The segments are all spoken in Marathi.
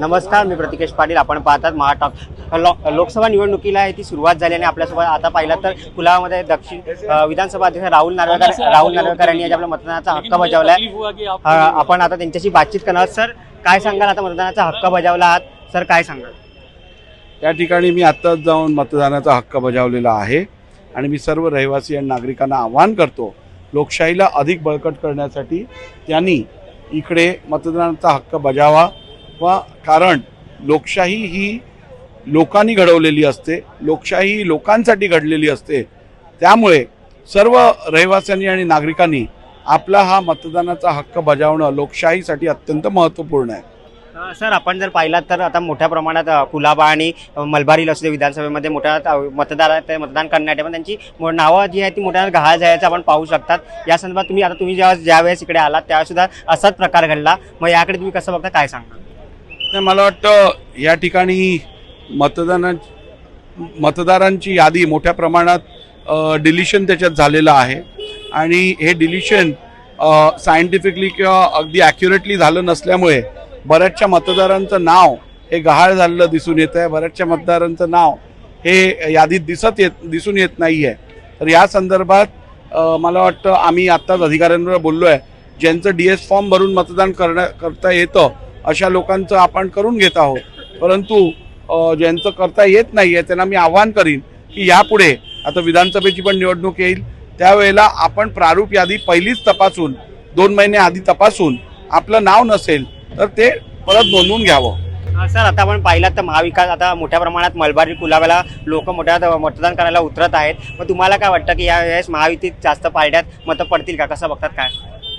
नमस्कार मी प्रतिकेश पाटील. आपण पाहतात महाटॉक. लो- लोकसभा निवडणुकीला आहे ती सुरुवात झाली आणि आपल्यासोबत आता पाहिलं तर कुलामध्ये दक्षिण विधानसभा अध्यक्ष राहुल नार्वेकर राहुल नार्वेकर यांनी आज आपल्या मतदानाचा हक्क बजावलाय. अ, आपण आता त्यांच्याशी बातचीत करणार आहोत. सर काय सांगाल? आता मतदानाचा हक्क बजावला आहात. सर काय सांगाल? त्या ठिकाणी मी आत्ताच जाऊन मतदानाचा हक्क बजावलेला आहे आणि मी सर्व रहिवासी आणि नागरिकांना आवाहन करतो लोकशाहीला अधिक बळकट करण्यासाठी त्यांनी इकडे मतदानाचा हक्क बजावा. व कारण लोकशाही ही लोकांनी घडवलेली असते लोकशाही ही लोकांसाठी घडलेली असते. त्यामुळे सर्व रहिवाशांनी आणि नागरिकांनी आपला हा मतदानाचा हक्क बजावणं लोकशाहीसाठी अत्यंत महत्त्वपूर्ण आहे. सर आपण जर पाहिलात तर आता मोठ्या प्रमाणात कुलाबा आणि मलबारील असू दे विधानसभेमध्ये मोठ्या अ, मतदार ते मतदान करण्यासाठी पण त्यांची मो- नावं जी आहे ती मोठ्या गहाळ जायचं आपण पाहू शकतात. या संदर्भात तुम्ही आता तुम्ही जेव्हा ज्यावेळेस इकडे आलात त्यावेळेस सुद्धा असाच प्रकार घडला. मग याकडे तुम्ही कसं बघता काय सांगणार? नाही मला वाटतं या ठिकाणी मतदाना मतदारांची यादी मोठ्या प्रमाणात डिलिशन त्याच्यात झालेलं आहे. आणि हे डिलिशन सायंटिफिकली किंवा अगदी ॲक्युरेटली झालं नसल्यामुळे बऱ्याचशा मतदारांचं नाव हे गहाळ झालेलं दिसून येत आहे. बऱ्याचशा मतदारांचं नाव हे यादीत दिसत येत दिसून येत नाही आहे तर या संदर्भात मला वाटतं आम्ही आत्ताच अधिकाऱ्यांवर बोललो आहे ज्यांचं डी एस फॉर्म भरून मतदान करण्या करता येतं अशा लोकांचं आपण करून घेत आहोत. परंतु ज्यांचं करता येत नाही आहे त्यांना मी आवाहन करीन की यापुढे आता विधानसभेची पण निवडणूक येईल. त्यावेळेला आपण प्रारूप यादी पहिलीच तपासून दोन महिने आधी तपासून आपलं नाव नसेल तर ते परत नोंदवून घ्यावं. सर आता आपण पाहिलात तर महाविकास आता मोठ्या प्रमाणात मलबारी कुलाब्याला लोक मोठ्या मतदान करायला उतरत आहेत. मग तुम्हाला काय वाटतं की यावेळेस महायुतीत जास्त पारड्यात मतं पडतील का? कसं बघतात काय?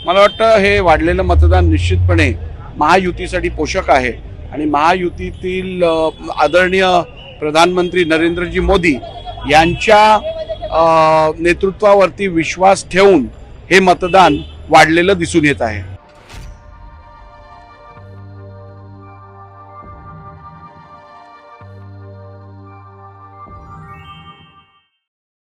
मला वाटतं हे वाढलेलं मतदान निश्चितपणे महायुतीसाठी पोषक आहे. आणि महायुतीतील आदरणीय प्रधानमंत्री नरेंद्रजी मोदी यांच्या नेतृत्वावरती विश्वास ठेवून हे मतदान वाढलेलं दिसून येत आहे.